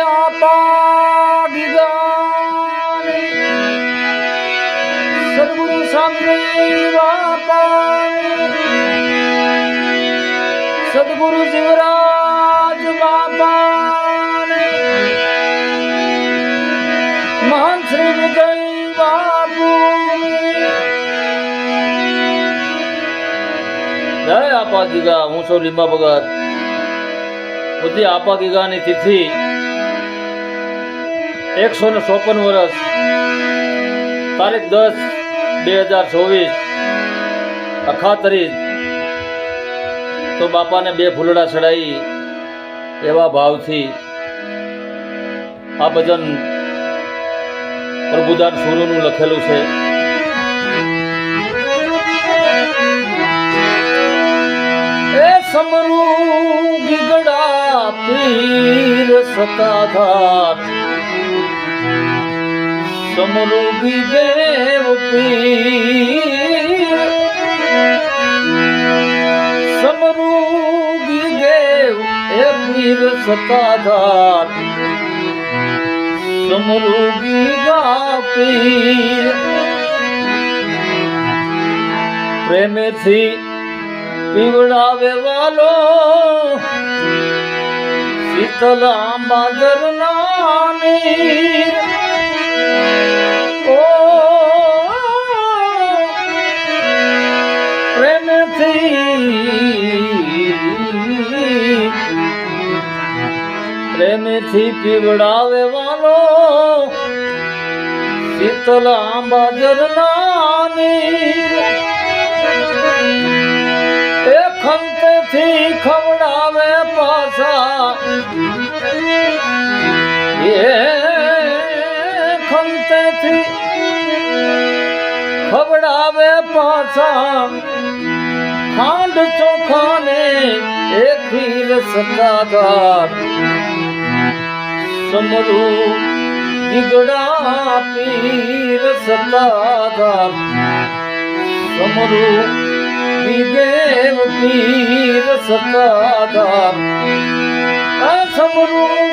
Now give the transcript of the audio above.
આપા ગીગાની સદગુરુ સાંભળી બાપા સદગુરુ શિવરાજ બાપા મહાન શ્રી વિજય બાપુ જય આપા ગીગા, હું છું લીંબા ભગત. બુદ્ધિ આપા ગીગાની તિથિ એકસો ને ચોપન વર્ષ, તારીખ દસ બે હજાર ચોવીસ અખાતરી તો બાપાને બે ફૂલડા ચડાવી એવા ભાવથી આ ભજન પ્રભુદાન સુરુનું લખેલું છે. એ સમરૂ ગીગડા પીર સતાધાર. સમરૂગી દેવ સમરૂપી દેવ એ પીર સતાધાર સમરૂગી ગા પીર. પ્રેમેથી પીવડાવે વાલો શીતલ આંબાદર નાની ઓ પ્રેમથી પ્રેમથી પીવડાવે વાલો શીતલ આંબાદર નાની ખંતથી ખવડાવે પાછા ખંતથી ખવડાવે પાછા ખાંડ ચોખાને એ ખીર સતાધાર સમરૂ ગીગડા પીર સતાધાર સમરૂ વિદેવ પીર સતાધાર આ સમરૂ